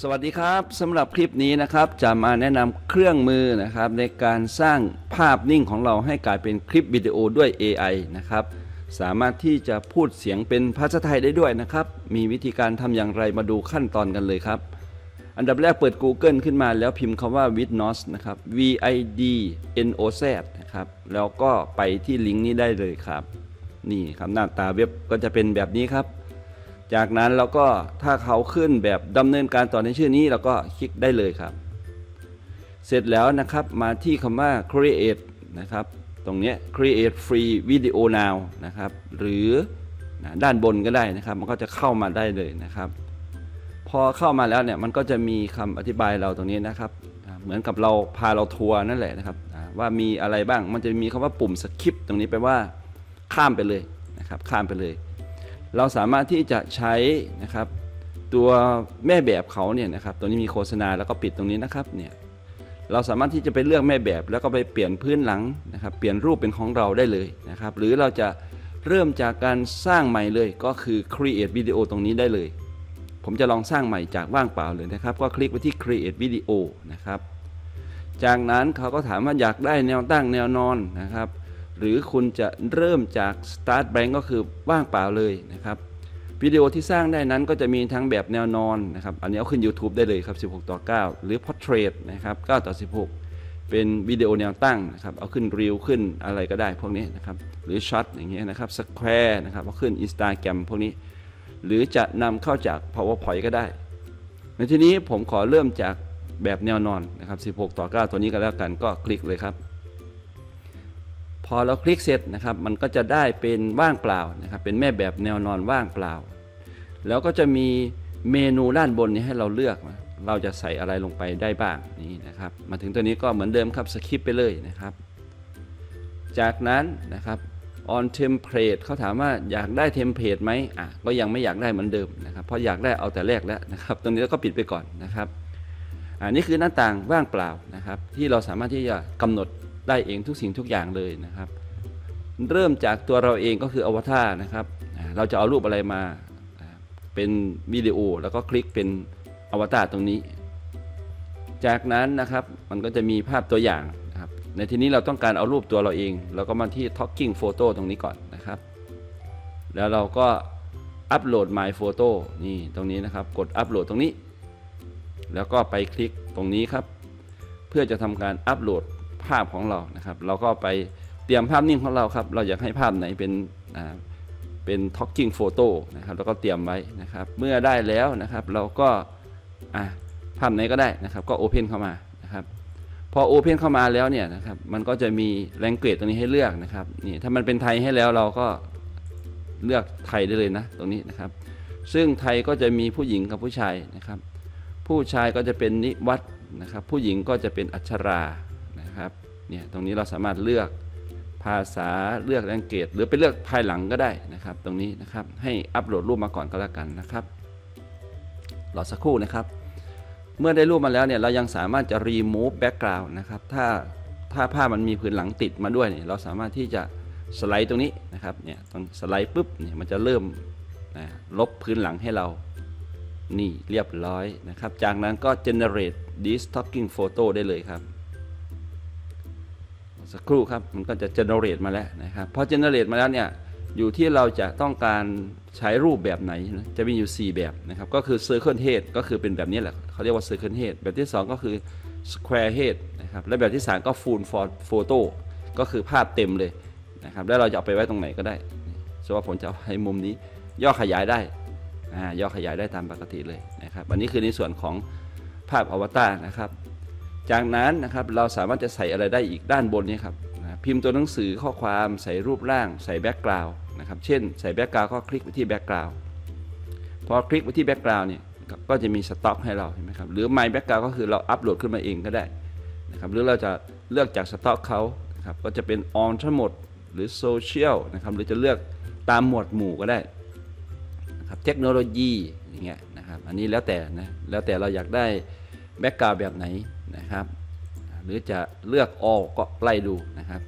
สวัสดีครับสำหรับคลิปนี้นะครับจะมาแนะนำเครื่องมือนะครับในการสร้างภาพนิ่งของเราให้กลายเป็นคลิปวิดีโอด้วย AI นะครับสามารถที่จะพูดเสียงเป็นภาษาไทยได้ด้วยนะครับ มีวิธีการทำอย่างไรมาดูขั้นตอนกันเลยครับ อันดับแรกเปิด Google ขึ้นมาแล้วพิมพ์คำว่า Vidnos นะครับ V I D N O Z นะครับแล้วก็ไปที่ลิงก์นี้ได้เลยครับ นี่ครับหน้าตาเว็บก็จะเป็นแบบนี้ครับ จากนั้นเราก็ถ้าเขาขึ้นแบบดำเนินการต่อในชื่อนี้เราก็คลิกได้เลยครับ เสร็จแล้วนะครับมาที่คำว่า create นะครับ ตรงนี้ create free video now นะครับ หรือนะด้านบนก็ได้นะครับ มันก็จะเข้ามาได้เลยนะครับ พอเข้ามาแล้วเนี่ยมันก็จะมีคำอธิบายเราตรงนี้นะครับ เหมือนกับเราพาเราทัวร์นั่นแหละนะครับ ว่ามีอะไรบ้างมันจะมีคำว่าปุ่มสคริปตรงนี้แปลว่าข้ามไปเลยนะครับ ข้ามไปเลย เราสามารถที่จะใช้นะครับตัวแม่แบบเขาเนี่ยนะครับตรงนี้มีโฆษณาแล้วก็ปิดตรงนี้นะครับเนี่ยเราสามารถที่จะไปเลือกแม่แบบแล้วก็ไปเปลี่ยนพื้นหลังนะครับเปลี่ยนรูปเป็นของเราได้เลยนะครับหรือเราจะเริ่มจากการสร้างใหม่เลยก็คือ create video ตรงนี้ได้เลย ผมจะลองสร้างใหม่จากว่างเปล่าเลยนะครับ ก็คลิกไปที่ create video นะครับ จากนั้นเขาก็ถามว่าอยากได้แนวตั้งแนวนอนนะครับ หรือคุณจะเริ่มจาก start blank ก็คือว่างเปล่าเลยนะครับวิดีโอที่สร้างได้นั้นก็จะมีทั้งแบบแนวนอนนะครับ อันนี้เอาขึ้น YouTube ได้เลยครับ 16 ต่อ 9 หรือ portrait นะครับ 9 ต่อ 16 เป็นวิดีโอแนวตั้งนะครับ เอาขึ้นรีวขึ้นอะไรก็ได้พวกนี้นะครับ หรือช็อตอย่างเงี้ยนะครับ square นะครับ เอาขึ้น Instagram พวกนี้ หรือจะนำเข้าจาก PowerPoint ก็ได้ ในที่นี้ผมขอเริ่มจากแบบแนวนอนนะครับ 16 ต่อ 9 ตัวนี้ก็แล้วกันก็คลิกเลยครับ อเราคลิกเสร็จนะครับ มันก็จะได้เป็นว่างเปล่านะครับ เป็นแม่แบบแนวนอนว่างเปล่า แล้วก็จะมีเมนูด้านบนนี้ให้เราเลือกนะเราจะใส่อะไรลงไปได้บ้างนี่นะครับ มาถึงตัวนี้ก็เหมือนเดิมครับสคิปไปเลยนะครับ จากนั้นนะครับ on template เขาถามว่าอยากได้เทมเพลตไหมอะก็ยังไม่อยากได้เหมือนเดิมนะครับ เพราะอยากได้เอาแต่แรกแล้วนะครับ ตรงนี้เราก็ปิดไปก่อนนะครับอันนี้คือหน้าต่างว่างเปล่านะครับ ที่เราสามารถที่จะกำหนด ได้เองทุกสิ่งทุกอย่างเลยนะครับ เริ่มจากตัวเราเองก็คืออวตารนะครับ เราจะเอารูปอะไรมาเป็นวิดีโอแล้วก็คลิกเป็นอวตารตรงนี้ จากนั้นนะครับมันก็จะมีภาพตัวอย่างนะครับ ในที่นี้เราต้องการเอารูปตัวเราเอง เราก็มาที่ talking photo ตรงนี้ก่อนนะครับ แล้วเราก็อัปโหลด my photo นี่ตรงนี้นะครับ กดอัปโหลดตรงนี้ แล้วก็ไปคลิกตรงนี้ครับ เพื่อจะทำการอัปโหลดาพของเรานะครับ เราก็ไปเตรียมภาพนิ่งของเราครับ เราอยากให้ภาพไหนเป็นเป็น talking photo นะครับแล้วก็เตรียมไว้นะครับ เมื่อได้แล้วนะครับเราก็ภาพไหนก็ได้นะครับ ก็ open เข้ามานะครับพอ open เข้ามาแล้วเนี่ยนะครับมันก็จะมี language ตรงนี้ให้เลือกนะครับนี่ถ้ามันเป็นไทยให้แล้วเราก็เลือกไทยได้เลยนะตรงนี้นะครับ ซึ่งไทยก็จะมีผู้หญิงกับผู้ชายนะครับ ผู้ชายก็จะเป็นนิวัฒน์นะครับ ผู้หญิงก็จะเป็นอัชรา นะครับเนี่ยตรงนี้เราสามารถเลือกภาษาเลือกแรงเกตหรือไปเลือกภายหลังก็ได้นะครับ ตรงนี้นะครับให้อัปโหลดรูปมาก่อนก็แล้วกันนะครับรอสักครู่นะครับ เมื่อได้รูปมาแล้วเนี่ยเรายังสามารถจะ remove background นะครับถ้าถ้าภาพมันมีพื้นหลังติดมาด้วยเนี่ยเราสามารถที่จะสไลด์ตรงนี้นะครับเนี่ยตรงสไลด์ปุ๊บเนี่ยมันจะเริ่มนะลบพื้นหลังให้เรานี่เรียบร้อยนะครับ จากนั้นก็ generate this talking photo ได้เลยครับ สักครู่ครับมันก็จะ generate มาแล้วนะครับพอ generate มาแล้วเนี่ยอยู่ที่เราจะต้องการใช้รูปแบบไหนนะจะมีอยู่ 4 แบบนะครับก็คือ circle head ก็คือเป็นแบบนี้แหละเขาเรียกว่า circle head แบบที่ 2 ก็คือ square head นะครับและแบบที่ 3 ก็ full photo ก็คือภาพเต็มเลยนะครับแล้วเราจะเอาไปไว้ตรงไหนก็ได้สมมติว่าผมจะเอาให้มุมนี้ย่อขยายได้อ่าย่อขยายได้ตามปกติเลยนะครับอันนี้คือในส่วนของภาพอวตารนะครับ จากนั้นนะครับเราสามารถจะใส่อะไรได้อีกด้านบนนี้ครับนะพิมพ์ตัวหนังสือข้อความใส่รูปร่าง ใส่แบ็กกราวน์นะครับเช่นใส่แบ็กกราวน์ก็คลิกไปที่แบ็กกราวน์พอคลิกไปที่แบ็กกราวน์เนี่ยก็จะมีสต็อกให้เราเห็นไหมครับหรือ My Background ก็คือเราอัปโหลดขึ้นมาเองก็ได้นะครับหรือเราจะเลือกจากสต็อกเขาครับก็จะเป็น on ทั้งหมดหรือ social นะครับหรือจะเลือกตามหมวดหมู่ก็ได้นะครับเทคโนโลยีอย่างเงี้ยนะครับอันนี้แล้วแต่นะแล้วแต่เราอยากได้ แบ็กกราวแบบไหนนะครับ หรือจะเลือกออกก็ไล่ดูนะครับ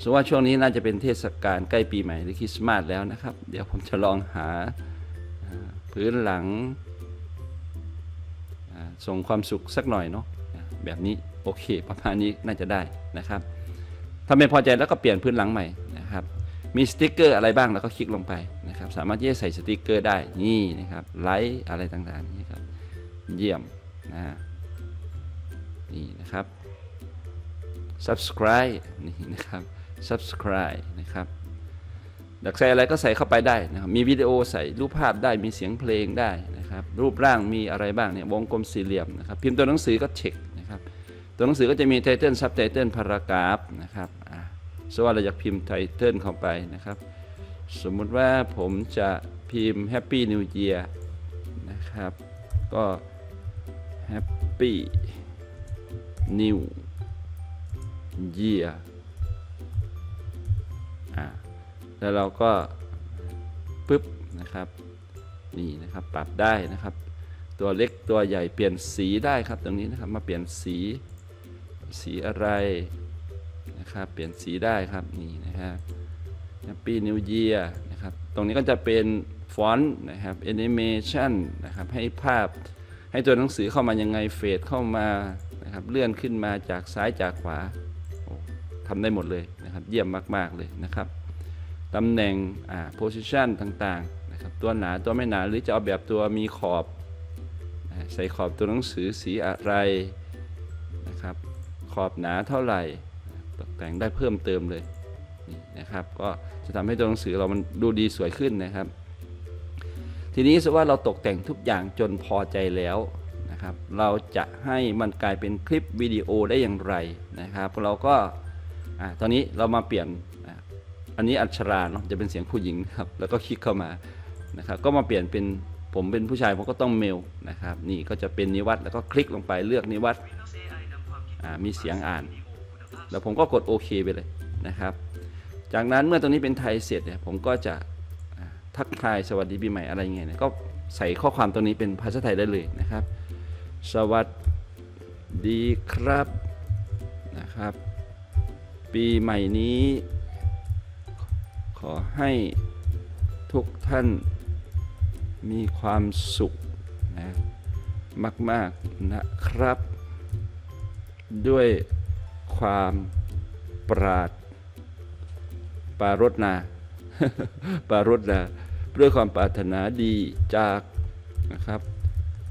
สมมติว่าช่วงนี้น่าจะเป็นเทศกาลใกล้ปีใหม่หรือคริสต์มาสแล้วนะครับ เดี๋ยวผมจะลองหาพื้นหลังส่งความสุขสักหน่อยเนาะแบบนี้โอเคประมาณนี้น่าจะได้นะครับ ถ้าไม่พอใจแล้วก็เปลี่ยนพื้นหลังใหม่นะครับ มีสติกเกอร์อะไรบ้างแล้วก็คลิกลงไปนะครับ สามารถที่จะใส่สติกเกอร์ได้นี่นะครับไลค์อะไรต่างๆนี่ครับเยี่ยมนะ นี่นะครับ subscribe นี่นะครับ subscribe นะครับดักใส่อะไรก็ใส่เข้าไปได้นะครับมีวิดีโอใส่รูปภาพได้มีเสียงเพลงได้นะครับ รูปร่างมีอะไรบ้างเนี่ยวงกลมสี่เหลี่ยมนะครับ พิมพ์ตัวหนังสือก็เช็คนะครับตัวหนังสือก็จะมีไทเทิลซับไตเติลพารากราฟนะครับอ่าสมมติว่าเราอยากพิมพ์ไทเทิลเข้าไปนะครับ สมมุติว่าผมจะพิมพ์ Happy New Year นะครับ ก็ Happy New Year อ่าแล้วเราก็ปึ๊บนะครับนี่นะครับปรับได้นะครับ ตัวเล็กตัวใหญ่เปลี่ยนสีได้ครับตรงนี้นะครับมาเปลี่ยนสีสีอะไรนะครับเปลี่ยนสีได้ครับนี่นะครับ Happy New Year นะครับตรงนี้ก็จะเป็นฟอนต์นะครับ Animation นะครับให้ภาพให้ตัวหนังสือเข้ามายังไงเฟดเข้ามา นะครับเลื่อนขึ้นมาจากซ้ายจากขวาทำได้หมดเลยนะครับเยี่ยมมาก ๆ เลยนะครับตำแหน่งอ่า position ต่างๆนะครับตัวหนาตัวไม่หนาหรือจะเอาแบบตัวมีขอบใส่ขอบตัวหนังสือสีอะไรนะครับขอบหนาเท่าไหร่ตกแต่งได้เพิ่มเติมเลยนี่นะครับก็จะทำให้ตัวหนังสือเรามันดูดีสวยขึ้นนะครับ ทีนี้สมมติว่าเราตกแต่งทุกอย่างจนพอใจแล้ว นะครับ เราจะให้มันกลายเป็นคลิปวิดีโอได้อย่างไรนะครับเราก็อตอนนี้เรามาเปลี่ยนอันนี้อัชราเนาะจะเป็นเสียงผู้หญิงครับแล้วก็คลิกเข้ามานะครับก็มาเปลี่ยนเป็นผมเป็นผู้ชายผมก็ต้องเมลนะครับนี่ก็จะเป็นนิวัตแล้วก็คลิกลงไปเลือกนิวัตมีเสียงอ่าน แล้วผมก็กดโอเคไปเลยนะครับ จากนั้นเมื่อตรงนี้เป็นไทยเสร็จเนี่ยผมก็จะทักทายสวัสดีปีใหม่อะไรเงี้ยเนี่ยก็ใส่ข้อความตรงนี้เป็นภาษาไทยได้เลยนะครับ สวัสดีครับนะครับ ปีใหม่นี้ ขอให้ทุกท่านมีความสุขนะมาก ๆ นะครับ ด้วยความปราดปรารถนาปรารถนาด้วยความปรารถนาดีจากนะครับ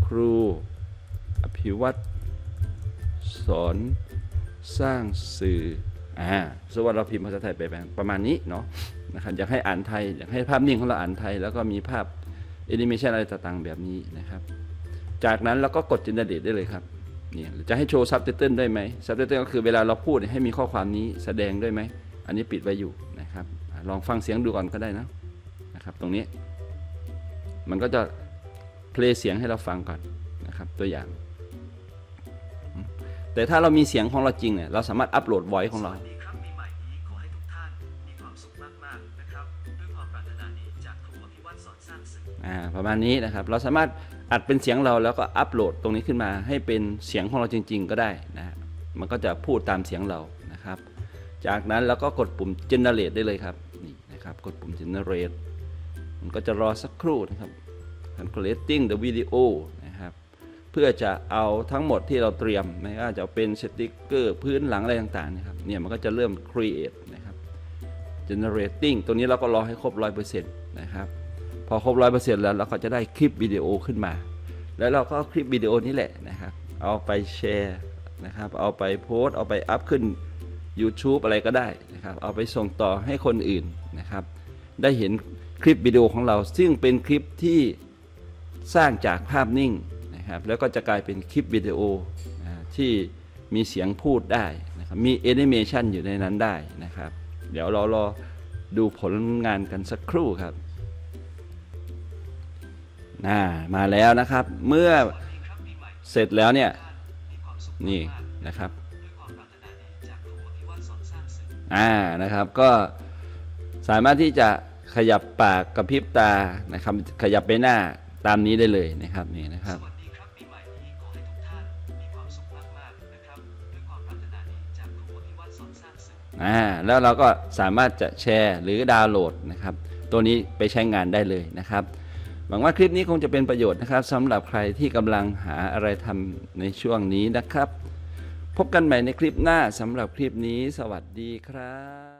ครู อภิวัตสอนสร้างสื่ออ่าสมมติว่าเราพิมพ์ภาษาไทยไปแบบประมาณนี้เนาะนะครับอยากให้อ่านไทย อยากให้ภาพนิ่งของเราอ่านไทย แล้วก็มีภาพแอนิเมชันอะไรต่างๆ แบบนี้นะครับ จากนั้นเราก็กดจินเนเรตได้เลยครับเนี่ยจะให้โชว์ซับไตเติลได้ไหมซับไตเติลก็คือเวลาเราพูดให้มีข้อความนี้แสดงด้วยไหม อันนี้ปิดไว้อยู่นะครับ ลองฟังเสียงดูก่อนก็ได้นะนะครับ ตรงนี้ มันก็จะเพลงเสียงให้เราฟังก่อนนะครับ ตัวอย่าง แต่ถ้าเรามีเสียงของเราจริงเนี่ยเราสามารถอัปโหลดไวของเราสวัสดีครับปีใหม่นี้ขอให้ทุกท่านมีความสุขมากๆนะครับด้วยความปรารถนาดีจากครูอภิวัตรสอนสร้างสื่ออ่าประมาณนี้นะครับ เราสามารถอัดเป็นเสียงเราแล้วก็อัปโหลดตรงนี้ขึ้นมา ให้เป็นเสียงของเราจริง ๆ ก็ได้นะฮะมันก็จะพูดตามเสียงเรานะครับ จากนั้นเราก็กดปุ่ม generate ได้เลยครับนี่นะครับ กดปุ่ม generate มันก็จะรอสักครู่นะครับ calculating the video นะครับเพื่อจะเอาทั้งหมดที่เราเตรียมไม่ว่าจะเป็นสติกเกอร์พื้นหลังอะไรต่างๆนะครับเนี่ยมันก็จะเริ่ม create นะครับ generating ตัวนี้เราก็รอให้ครบ 100%นะครับพอครบ 100%แล้วเราก็จะได้คลิปวิดีโอขึ้นมา แล้วเราก็คลิปวิดีโอนี้แหละนะครับ เอาไปแชร์นะครับ เอาไปโพสต์เอาไปอัพขึ้น YouTube อะไรก็ได้นะครับ เอาไปส่งต่อให้คนอื่นนะครับ ได้เห็นคลิปวิดีโอของเราซึ่งเป็นคลิปที่สร้างจากภาพนิ่ง นะครับแล้วก็จะกลายเป็นคลิปวิดีโอนะที่มีเสียงพูดได้นะครับมีแอนิเมชันอยู่ในนั้นได้นะครับ เดี๋ยวเรารอดูผลงานกันสักครู่ครับน่ามาแล้วนะครับเมื่อเสร็จแล้วเนี่ยนี่นะครับนาดีจากครูอภิวัตรสอนสร้างสื่ออ่านะครับก็สามารถที่จะขยับปากกระพริบตานะครับ ขยับไปหน้าตามนี้ได้เลยนะครับนี่นะครับ อ่าแล้วเราก็สามารถจะแชร์หรือดาวน์โหลดนะครับ ตัวนี้ไปใช้งานได้เลยนะครับหวังว่าคลิปนี้คงจะเป็นประโยชน์นะครับสำหรับใครที่กำลังหาอะไรทำในช่วงนี้นะครับ พบกันใหม่ในคลิปหน้าสำหรับคลิปนี้ สวัสดีครับ